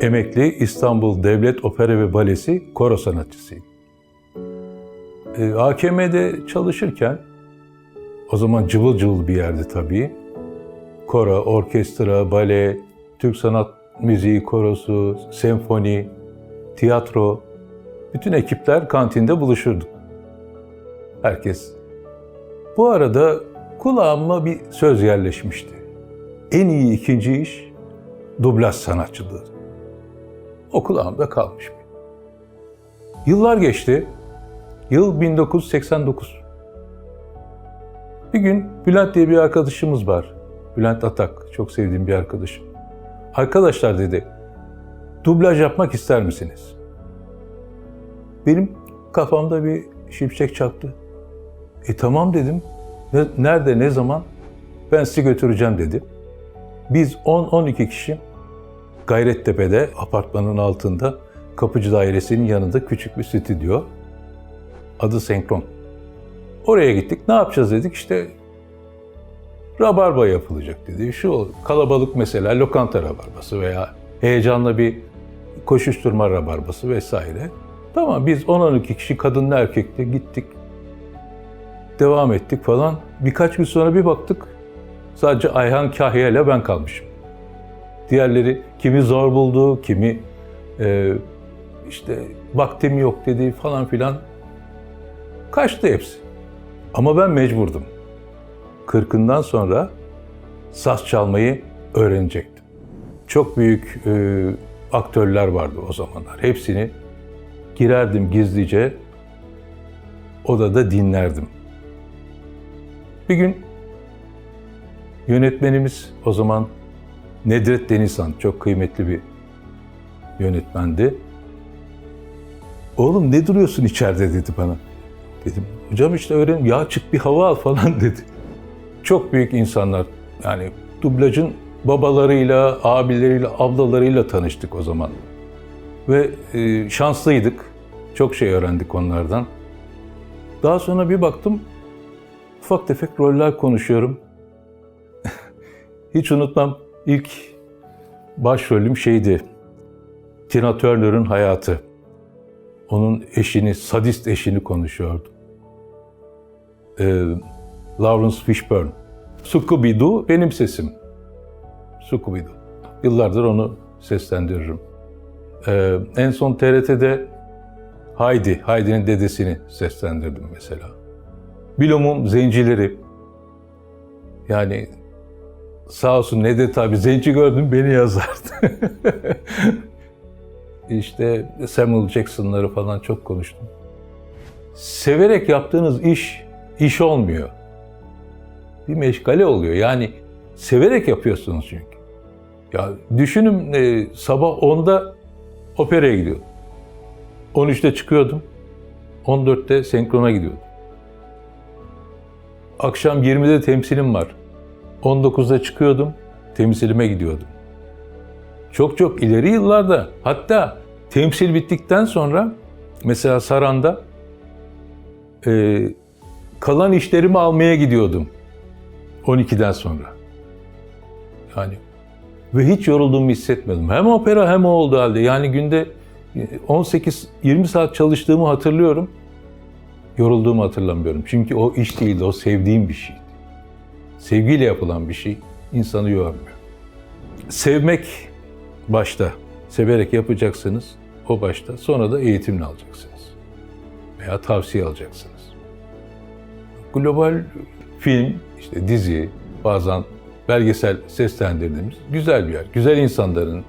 emekli İstanbul Devlet Opera ve Balesi koro sanatçısıyım. E, AKM'de çalışırken, o zaman cıvıl cıvıl bir yerdi tabii. Koro, orkestra, bale, Türk sanat müziği korosu, senfoni, tiyatro, bütün ekipler kantinde buluşurduk. Herkes. Bu arada kulağıma bir söz yerleşmişti. En iyi ikinci iş dublaj sanatçılığı. O kulağımda kalmış. Yıllar geçti. Yıl 1989. Bir gün Bülent diye bir arkadaşımız var. Bülent Atak. Çok sevdiğim bir arkadaşım. Arkadaşlar dedi, dublaj yapmak ister misiniz? Benim kafamda bir şimşek çaktı. E tamam dedim. Ne- Nerede, ne zaman? Ben sizi götüreceğim dedi. Biz 10-12 kişi Gayrettepe'de apartmanın altında kapıcı dairesinin yanında küçük bir stüdyo. Adı Senkron. Oraya gittik. Ne yapacağız dedik. İşte rabarba yapılacak dedi. Şu kalabalık mesela lokanta rabarbası veya heyecanla bir koşuşturma rabarbası vesaire. Tamam biz 10-12 kişi kadınlı erkekli gittik. Devam ettik falan. Birkaç gün sonra bir baktık sadece Ayhan Kahya ile ben kalmışım. Diğerleri kimi zor buldu, kimi e, işte vaktim yok dedi falan filan. Kaçtı hepsi. Ama ben mecburdum. Kırkından sonra saz çalmayı öğrenecektim. Çok büyük e, aktörler vardı o zamanlar. Hepsini girerdim gizlice, odada dinlerdim. Bir gün yönetmenimiz o zaman Nedret Denizhan, çok kıymetli bir yönetmendi. Oğlum ne duruyorsun içeride dedi bana. Dedim hocam işte öğren ya çık bir hava al falan dedi. Çok büyük insanlar yani dublajın babalarıyla, abileriyle, ablalarıyla tanıştık o zaman. Ve e, şanslıydık. Çok şey öğrendik onlardan. Daha sonra bir baktım ufak tefek roller konuşuyorum. Hiç unutmam ilk başrolüm şeydi. Tina Turner'ın hayatı. Onun eşini, sadist eşini konuşuyordum. Ee, Lawrence Fishburne. Scooby-Doo benim sesim. Scooby-Doo. Yıllardır onu seslendiririm. Ee, en son TRT'de Haydi, Haydi'nin dedesini seslendirdim mesela. Bilum'un zencileri. Yani sağ olsun Nedet abi zenci gördüm beni yazardı. işte Samuel Jackson'ları falan çok konuştum. Severek yaptığınız iş, iş olmuyor. Bir meşgale oluyor. Yani severek yapıyorsunuz çünkü. Ya düşünün e, sabah 10'da operaya gidiyordum. 13'te çıkıyordum. 14'te senkrona gidiyordum. Akşam 20'de temsilim var. 19'da çıkıyordum, temsilime gidiyordum. Çok çok ileri yıllarda hatta temsil bittikten sonra mesela Saran'da e, kalan işlerimi almaya gidiyordum 12'den sonra. Yani ve hiç yorulduğumu hissetmedim. Hem opera hem o oldu halde. Yani günde 18-20 saat çalıştığımı hatırlıyorum. Yorulduğumu hatırlamıyorum. Çünkü o iş değildi, o sevdiğim bir şeydi. Sevgiyle yapılan bir şey insanı yormuyor. Sevmek başta, severek yapacaksınız o başta. Sonra da eğitimini alacaksınız. Veya tavsiye alacaksınız. Global film, işte dizi, bazen belgesel seslendirdiğimiz güzel bir yer. Güzel insanların,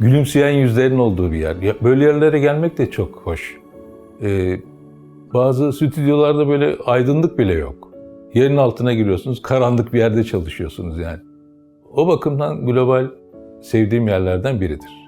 gülümseyen yüzlerin olduğu bir yer. Böyle yerlere gelmek de çok hoş. Ee, bazı stüdyolarda böyle aydınlık bile yok. Yerin altına giriyorsunuz, karanlık bir yerde çalışıyorsunuz yani. O bakımdan global sevdiğim yerlerden biridir.